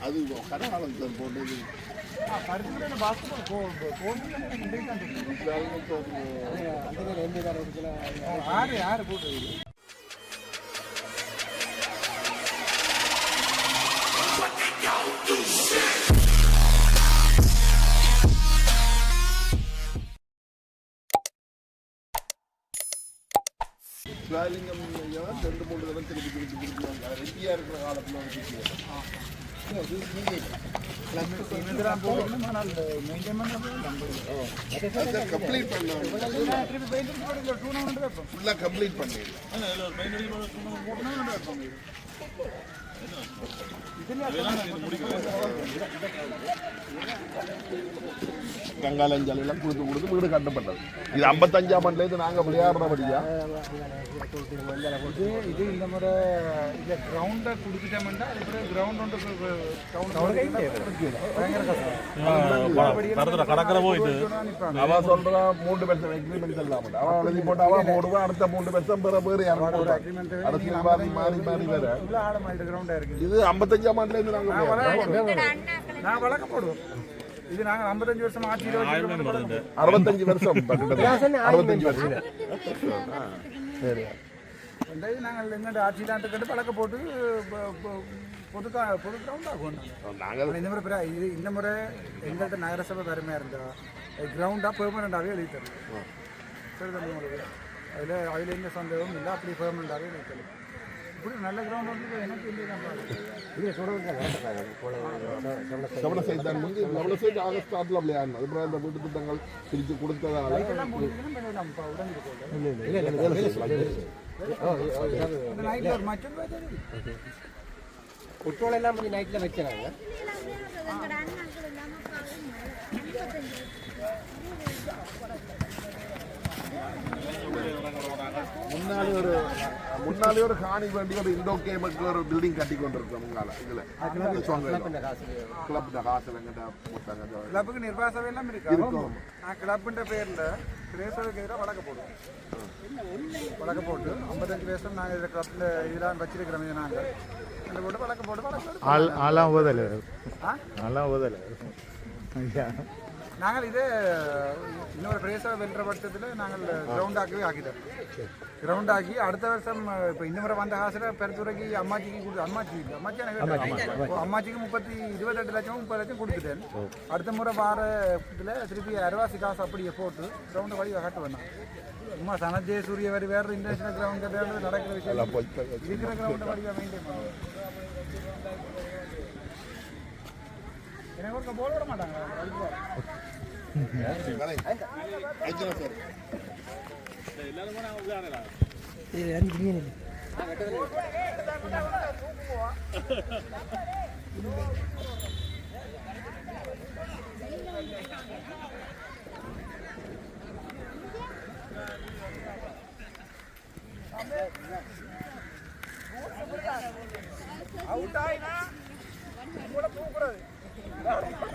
அது இப்ப சார் போட்டது. அந்த யாரு போட்டு சிவாலிங்கம் ஐயா ரெண்டு மூணு தடவை திருப்பி திருப்பி கொடுக்குவாங்க ரெட்டியாக இருக்கிற காலத்தில் வந்து கம்ப்ளீட் பண்ண திருப்பி பெயிண்ட் போட்டு டூர்னமெண்ட் வைப்போம் ஃபுல்லாக கம்ப்ளீட் பண்ணிடலாம் கங்காலஞ்சாலையெல்லாம் கொடுத்து கொடுத்து வீடு கட்டப்பட்டது. இது ஐம்பத்தஞ்சாம் ஆண்டுலேருந்து நாங்கள் விளையாடுறபடியா? இது இது இந்த முறை இந்த கிரவுண்டை குடிச்சிட்டோம்னா அதுக்கப்புறம் கிரவுண்ட் ஒன்று கடற்கரை போயிட்டு அவன் சொல்றா மூன்று பெர்சன்ட் எக்ரிமெண்ட் இல்லாம அவன் எழுதி போட்டு அவன் போடுவான் அடுத்த மூன்று பெர்சன்ட் பிற பேர் யாரும் போடுவாங்க. அரசியல் மாறி மாறி மாறி வேற இவ்வளோ ஆழமாயிட்டு கிரவுண்டாக இருக்குது. இது ஐம்பத்தஞ்சாம் ஆண்டுல இருந்து நாங்க. நான் வழக்க போடுவோம். இது நாங்கள் ஐம்பத்தஞ்சு வருஷம் ஆட்சி அறுபத்தஞ்சு வருஷம். அறுபத்தஞ்சு வருஷம். சரி. நாங்கள் எங்கள்கிட்ட ஆட்சி தான் கட்டு பழக்க போட்டு பொது பொது கிரவுண்ட் ஆகும் நாங்கள் இந்த முறை பிற- இது இந்த முறை எங்கள்கிட்ட நகரசபை பெருமையாக இருந்தா கிரவுண்டாக பெர்மனண்டாகவே எழுதி தரும் சரி தம்பி உங்களுக்கு. அதில் அதில் எந்த சந்தேகமும் இல்லை. அப்படி பெர்மனண்டாகவே எழுதி தரும் சைத்தான் வந்து சவண சைத் ஆகஸ்ட் ஆட்டில் விளையாடணும் அதுக்கப்புறம் இந்த வீட்டு திட்டங்கள் பிரித்து கொடுத்ததால. முன்னாடி ஒரு முன்னாடி ஒரு காணி வேண்டி ஒரு இண்டோ கேமுக்கு ஒரு பில்டிங் கட்டி கொண்டிருக்கோம் உங்களால இதுல. கிளப் போட்டாங்க. கிளப்புக்கு நிர்வாக சபை எல்லாம் இருக்கு? நான் கிளப்புன்ற பேரில் பிரேசருக்கு எதிராக வழக்க போடுவோம். வழக்க போட்டு ஐம்பத்தஞ்சு வருஷம் நாங்கள் இதில் கிளப்பில் இதெல்லாம் வச்சிருக்கிறோம் இது நாங்கள் இந்த போட்டு வழக்க போட்டு வழக்க ஆள் ஆளாம் ஓதலை. ஆ? ஆளாம் ஓதலை. நாங்கள் இதே இன்னொரு பிரேச வென்ற பட்சத்தில் நாங்கள் கிரவுண்ட் ஆக்கவே ஆக்கிட்டோம். கிரவுண்ட் ஆக்கி அடுத்த வருஷம் இப்போ இந்த முறை வந்த காசில் பெருத்துறைக்கு அம்மாச்சிக்கு கொடு அம்மாச்சி அம்மாச்சி எனக்கு அம்மாச்சிக்கு முப்பத்தி இருபத்தெட்டு லட்சம் முப்பது லட்சம் கொடுத்துட்டேன். அடுத்த முறை வார இதில் திருப்பி அரைவாசி காசு அப்படியே போட்டு கிரவுண்டை வழி காட்டு வேணாம் சும்மா சனஜே சூரிய வரி வேறு இன்டர்நேஷனல் கிரவுண்ட் கட்டுறது நடக்கிற விஷயம். இருக்கிற கிரவுண்டை வழியாக மெயின்டைன் பண்ணுவோம் எனக்கு ஒரு போல் விட மாட்டாங்க. அவுட் ஆயினா கூட தூக்கூடாது போட போதும்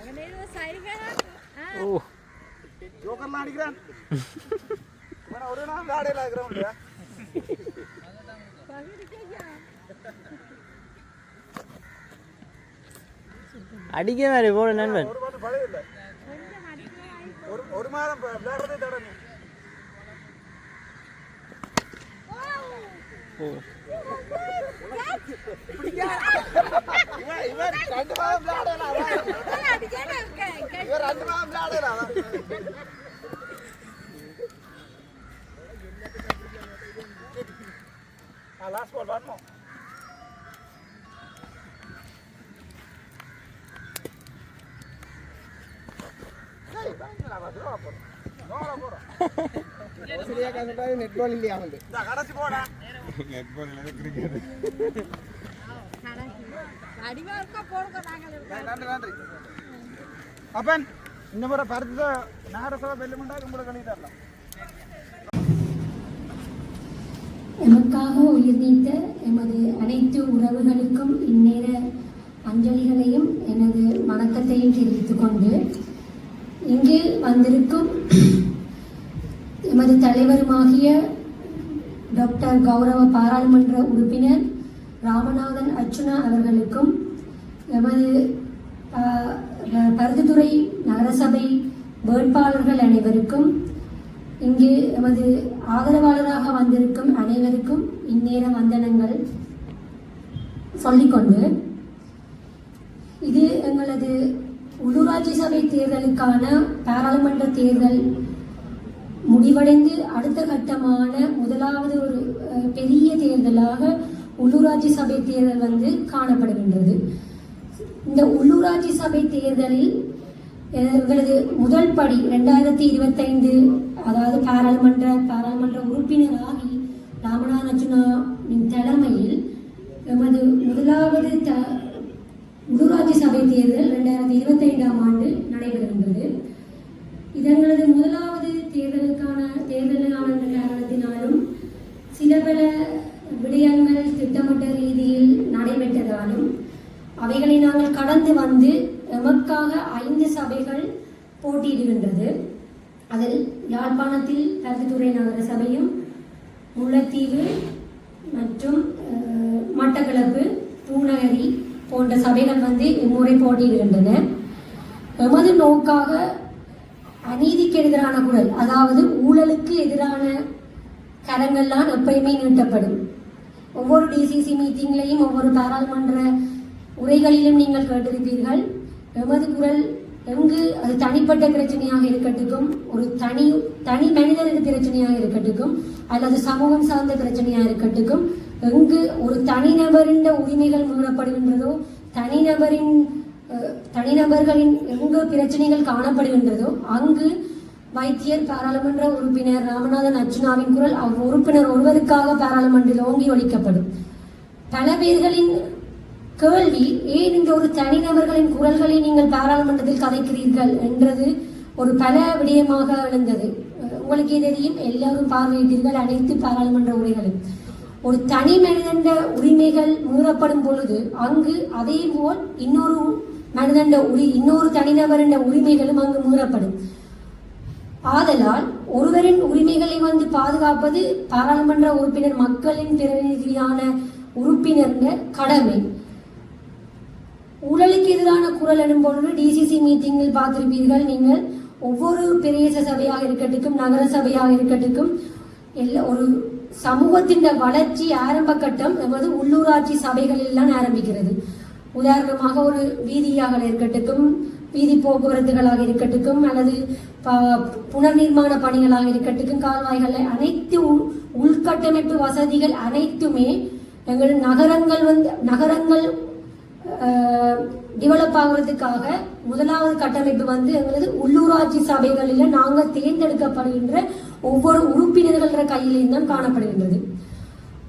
பழைய ஜோக்கர்லாம் அடிக்கிறான் ஒரு நாள் விளையாடல கிரவுண்ட் அடிக்க மாதிரி போட நண்பன். ஒரு மாதம் விளையாடுறதே தடவை லாஸ்ட் பால் வரணும் நெட் பால் இல்லையா வந்து கடைசி போடா அடிவார்க்கா போடுங்க நாங்கள் நன்றி நன்றி அப்பன் இந்த முறை எமக்காக உயிர் நீத்த எமது அனைத்து உறவுகளுக்கும் இந்நேர அஞ்சலிகளையும் எனது வணக்கத்தையும் தெரிவித்துக் கொண்டு இங்கே வந்திருக்கும் எமது தலைவருமாகிய டாக்டர் கௌரவ பாராளுமன்ற உறுப்பினர் ராமநாதன் அர்ச்சுனா அவர்களுக்கும் எமது பருதுத்துறை நகரசபை வேட்பாளர்கள் அனைவருக்கும் இங்கு எமது ஆதரவாளராக வந்திருக்கும் அனைவருக்கும் இந்நேர வந்தனங்கள் சொல்லிக்கொண்டு இது எங்களது உள்ளூராட்சி சபை தேர்தலுக்கான பாராளுமன்ற தேர்தல் முடிவடைந்து அடுத்த கட்டமான முதலாவது ஒரு பெரிய தேர்தலாக உள்ளூராட்சி சபை தேர்தல் வந்து காணப்படுகின்றது. இந்த உள்ளூராட்சி சபை தேர்தலில் எங்களது முதல் படி ரெண்டாயிரத்தி இருபத்தைந்து அதாவது பாராளுமன்ற பாராளுமன்ற உறுப்பினராகி ஆகி அர்ஜுனாவின் தலைமையில் எமது முதலாவது த உள்ளூராட்சி சபை தேர்தல் ரெண்டாயிரத்தி இருபத்தைந்தாம் ஆண்டு நடைபெறுகின்றது. இதங்களது முதலாவது தேர்தலுக்கான தேர்தலுக்கான காரணத்தினாலும் சில பல விடயங்கள் திட்டமிட்ட ரீதியில் நடைபெற்றதாலும் அவைகளை நாங்கள் கடந்து வந்து எமக்காக ஐந்து சபைகள் போட்டியிடுகின்றது. அதில் யாழ்ப்பாணத்தில் பருத்தித்துறை நகர சபையும் முல்லைத்தீவு மற்றும் மட்டக்களப்பு பூநகரி போன்ற சபைகள் வந்து இம்முறை போட்டியிடுகின்றன. எமது நோக்காக அநீதிக்கு எதிரான குரல். அதாவது ஊழலுக்கு எதிரான கரங்கள்லாம் எப்பயுமே நீட்டப்படும். ஒவ்வொரு டிசிசி மீட்டிங்லையும் ஒவ்வொரு பாராளுமன்ற உரைகளிலும் நீங்கள் கேட்டிருப்பீர்கள். எமது குரல் எங்கு அது தனிப்பட்ட பிரச்சனையாக இருக்கட்டும் ஒரு தனி தனி மனிதனுக்கு பிரச்சனையாக இருக்கட்டும் அல்லது சமூகம் சார்ந்த பிரச்சனையாக இருக்கட்டும் எங்கு ஒரு தனிநபரின் உரிமைகள் மீறப்படுகின்றதோ தனிநபரின் தனிநபர்களின் எங்கு பிரச்சனைகள் காணப்படுகின்றதோ அங்கு வைத்தியர் பாராளுமன்ற உறுப்பினர் ராமநாதன் அர்ச்சுனாவின் குரல் அவ் உறுப்பினர் ஒருவருக்காக பாராளுமன்றத்தில் ஓங்கி ஒழிக்கப்படும். பல பேர்களின் கேள்வி ஏன் இந்த ஒரு தனிநபர்களின் குரல்களை நீங்கள் பாராளுமன்றத்தில் கதைக்கிறீர்கள்? என்றது ஒரு பல விடயமாக எழுந்தது. உங்களுக்கு தெரியும் எல்லாரும் பார்வையிட்டீர்கள் அனைத்து பாராளுமன்ற உரைகளும். ஒரு தனி மனிதன் உரிமைகள் மீறப்படும் பொழுது அங்கு அதே போல் இன்னொரு மனிதன் உரி இன்னொரு தனிநபரின் உரிமைகளும் அங்கு மீறப்படும் ஆதலால் ஒருவரின் உரிமைகளை வந்து பாதுகாப்பது பாராளுமன்ற உறுப்பினர் மக்களின் பிரதிநிதியான உறுப்பினர் கடமை. ஊழலுக்கு எதிரான குரல் எனும்பொழுது டிசிசி மீட்டிங்கில் பார்த்திருப்பீர்கள் நீங்கள். ஒவ்வொரு பிரதேச சபையாக இருக்கட்டும் நகர சபையாக இருக்கட்டும் எல்லா ஒரு சமூகத்தின் வளர்ச்சி ஆரம்ப கட்டம் நமது உள்ளூராட்சி சபைகளில் தான் ஆரம்பிக்கிறது. உதாரணமாக ஒரு வீதியாக இருக்கட்டும் வீதி போக்குவரத்துகளாக இருக்கட்டும் அல்லது புனர் நிர்மாண பணிகளாக இருக்கட்டும் கால்வாய்கள் அனைத்து உள்- உள்கட்டமைப்பு வசதிகள் அனைத்துமே எங்கள் நகரங்கள் வந்து நகரங்கள் டெவலப் ஆகுறதுக்காக முதலாவது கட்டமைப்பு வந்து எங்களது உள்ளூராட்சி சபைகளில் நாங்கள் தேர்ந்தெடுக்கப்படுகின்ற ஒவ்வொரு உறுப்பினர்கள கையிலையும் தான் காணப்படுகின்றது.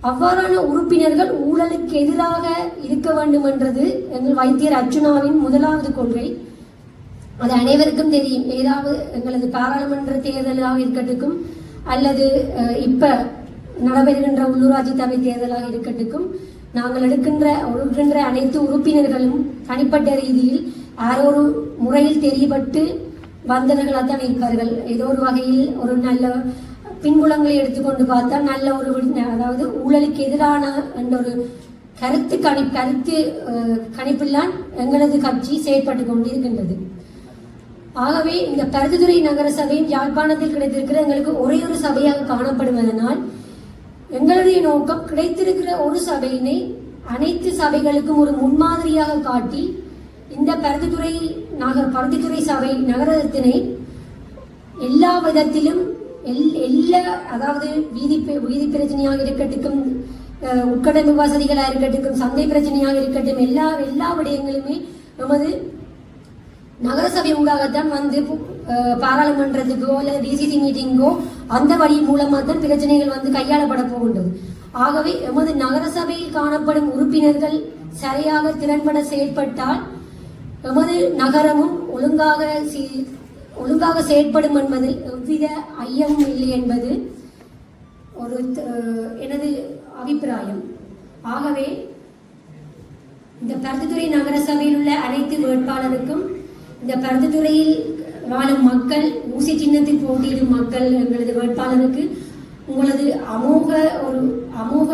அவ்வாறான உறுப்பினர்கள் ஊழலுக்கு எதிராக இருக்க வேண்டும் என்றது எங்கள் வைத்தியர் அர்ச்சுனாவின் முதலாவது கொள்கை. அது அனைவருக்கும் தெரியும். ஏதாவது எங்களது பாராளுமன்ற தேர்தலாக இருக்கட்டும் அல்லது இப்ப நடைபெறுகின்ற உள்ளூராட்சி சபை தேர்தலாக இருக்கட்டும் நாங்கள் எடுக்கின்ற ஒழுகின்ற அனைத்து உறுப்பினர்களும் தனிப்பட்ட ரீதியில் யாரோ ஒரு முறையில் தெரியப்பட்டு வந்தவர்களாக தான் இருப்பார்கள். ஏதோ ஒரு வகையில் ஒரு நல்ல பின்புலங்களை எடுத்துக்கொண்டு பார்த்தா நல்ல ஒரு அதாவது ஊழலுக்கு எதிரான என்ற ஒரு கருத்து கணி கருத்து கணிப்பில்தான் எங்களது கட்சி செயற்பட்டு கொண்டிருக்கின்றது. ஆகவே இந்த பருத்தித்துறை நகர சபையின் யாழ்ப்பாணத்தில் கிடைத்திருக்கிற எங்களுக்கு ஒரே ஒரு சபையாக காணப்படுவதனால் எங்களுடைய நோக்கம் கிடைத்திருக்கிற ஒரு சபையினை அனைத்து சபைகளுக்கும் ஒரு முன்மாதிரியாக காட்டி இந்த பருத்தித்துறை நகர் பருத்தித்துறை சபை நகரத்தினை எல்லா விதத்திலும் எல் எல்லா அதாவது வீதி வீதி பிரச்சனையாக இருக்கட்டும் அஹ், வசதிகளாக இருக்கட்டும் சந்தை பிரச்சனையாக இருக்கட்டும் எல்லா எல்லா விடயங்களுமே நமது நகரசபை ஊடாகத்தான் வந்து பாராளுமன்றத்துக்கோ அல்லது டிசிசி மீட்டிங்கோ அந்த வழி மூலமாக தான் பிரச்சனைகள் வந்து கையாளப்பட போகின்றது. ஆகவே எமது நகரசபையில் காணப்படும் உறுப்பினர்கள் சரியாக திறன்பட செயற்பட்டால் எமது நகரமும் ஒழுங்காக ஒழுங்காக செயற்படும் என்பதில் எவ்வித ஐயமும் இல்லை என்பது ஒரு எனது அபிப்பிராயம். ஆகவே இந்த பருத்தித்துறை நகர சபையில் உள்ள அனைத்து வேட்பாளருக்கும் இந்த பருத்தித்துறையில் வாழும் மக்கள் ஊசி சின்னத்தில் போட்டியிடும் மக்கள் எங்களது வேட்பாளருக்கு உங்களது அமோக ஒரு அமோக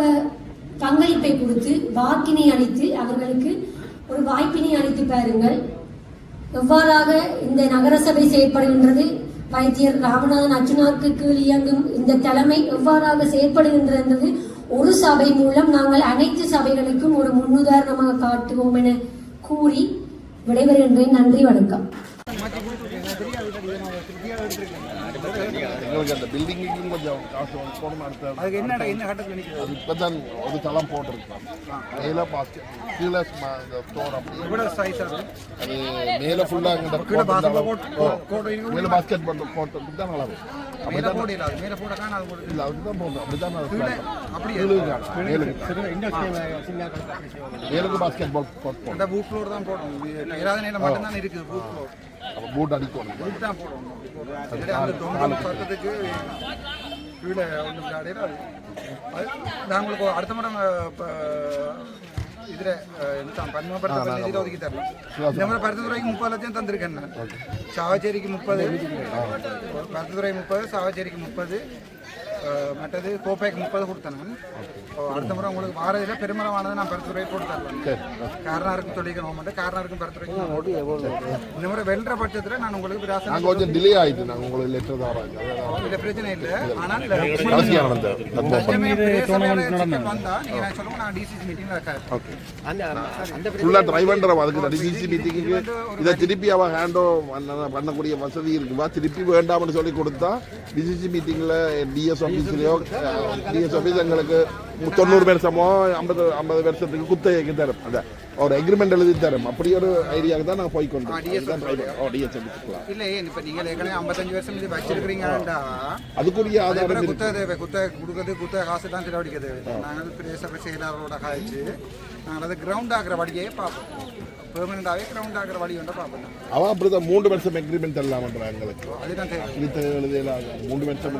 பங்களிப்பை கொடுத்து வாக்கினை அளித்து அவர்களுக்கு ஒரு வாய்ப்பினை அளித்து பாருங்கள். எவ்வாறாக இந்த நகரசபை செயற்படுகின்றது? வைத்தியர் ராமநாதன் அர்ஜுனாவுக்கு கீழ் இயங்கும் இந்த தலைமை எவ்வாறாக செயற்படுகின்றது என்பது ஒரு சபை மூலம் நாங்கள் அனைத்து சபைகளுக்கும் ஒரு முன்னுதாரணமாக காட்டுவோம் என கூறி விடைபெறுகின்றேன். நன்றி வணக்கம். எங்களுக்கு அந்த பில்டிங்குக்கும் கொஞ்சம் காசு போடணும் அடுத்த அதுக்கு என்ன என்ன கட்டத்தில் நிற்கிறது அது இப்பதான் ஒரு தளம் போட்டிருக்கோம். மேல பாஸ்கெட் கீழே இந்த ஸ்டோர் அப்படி. அது மேல ஃபுல்லா இந்த கீழே கோட் basketball தளம். court- ஓ, court இருக்கு. மேல பாஸ்கெட் பால் போட்டு தான் நல்லா இருக்கும். போட்டு பாஸ்கெட் பால் தான் பூட் அடிக்கணும். சத்தத்துக்கு கீழே ஒன்றும் விளையாடையில அது. உங்களுக்கு அடுத்த முறை இப்போ இதில் பன்மப்படுத்த இதில் ஒதுக்கி தரலாம் இந்த முறை பருத்தித்துறைக்கு முப்பது லட்சம் தந்திருக்கேன் நான். சாவச்சேரிக்கு முப்பது. பருத்தித்துறை மற்றது கோப்பைக்கு முப்பது கொடுத்தேன் நான். அடுத்த முறை உங்களுக்கு வாரதில் பெருமளவானது நான் பருத்துறை போட்டு தரலாம் காரணருக்கும் சொல்லிக்கணும் மட்டும் காரணருக்கும் பருத்துறைக்கும் நான் போட்டு இந்த முறை வெல்ற பட்சத்தில் நான் உங்களுக்கு பிராசனை நாங்க கொஞ்சம் டிலே ஆயிட்டு நாங்க உங்களுக்கு லெட்டர் தான் இல்ல பிரச்சனை இல்ல. ஆனால் வந்தா நீங்க நான் சொல்லுங்க நான் டிசிசி மீட்டிங்ல இருக்காரு. டிரைவர் அதுக்கு டிசிசி மீட்டிங்கு இதை திருப்பி அவ ஹேண்டோ பண்ணக்கூடிய வசதி இருக்குவா திருப்பி வேண்டாம்னு சொல்லி கொடுத்தா டிசிசி மீட்டிங்ல டிஎஸ் ஆஃபீஸ்லயோ டிஎஸ் ஆஃபீஸ் எங்களுக்கு தொண்ணூறு வருஷமோ ஐம்பது ஐம்பது வருஷத்துக்கு குத்தகைக்கு தரும். அந்த ஒரு அக்ரிமெண்ட் எழுதி தரும். அப்படி ஒரு ஐடியாவுக்கு தான் நான் போய் கொண்டு ஓ டிஎஸ் ஆஃபீஸுக்குலாம் இல்ல இப்ப நீங்க ஏற்கனவே 55 வருஷம் இது வச்சிருக்கீங்கடா அதுக்குரிய ஆதாரம் குத்தகை தேவை குத்தகை கொடுக்கறது குத்தகை காசு தான் செலவழிக்க தேவை நாங்கள் பிரேசபை செயலாளரோட காய்ச்சி நாங்கள் அதை கிரவுண்ட் ஆகிற வழியே பார்ப்போம். பெர்மனண்டாகவே கிரவுண்ட் ஆகிற வழி வந்து பார்ப்போம். அவன் அப்படிதான் மூன்று வருஷம் அக்ரிமெண்ட் எல்லாம் எங்களுக்கு. அதுதான் இது எழுதியலாம் மூன்று வருஷம்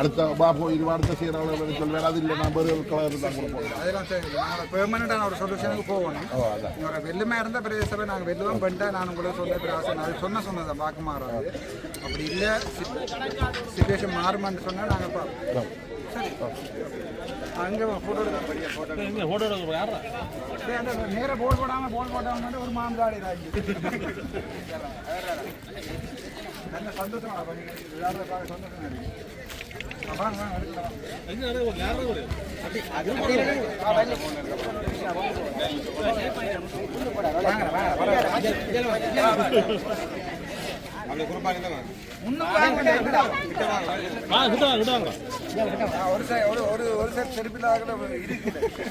அடுத்த போய் இது அடுத்த செய்யறாங்க சொல்வேன் அது இல்லை நான் வேறு கலர் தான் கூட போகலாம் அதெல்லாம் தேவை நாங்கள் பெர்மனண்டான ஒரு சொல்யூஷனுக்கு போகணும். ஓ அதான். இவரை வெள்ளுமே இருந்த பிரதேசமே நாங்கள் வெள்ளுவோம் பண்ணிட்டா நான் உங்களுக்கு சொன்ன பிராசன் அது சொன்ன சொன்னதை பார்க்க மாறாது. அப்படி இல்லை சுச்சுவேஷன் மாறுமான்னு சொன்னால் நாங்கள் பார்ப்போம். சரி. அங்கே ஃபோட்டோ ஃபோட்டோ அந்த நேராக போல் போடாமல் போல் போட்டாமல் ஒரு மாந்தாடி ராஜி நல்ல சந்தோஷமா வாங்க எடுக்கலாம் ஒரு ஒரு ஒரு செருப்பில் இருக்குது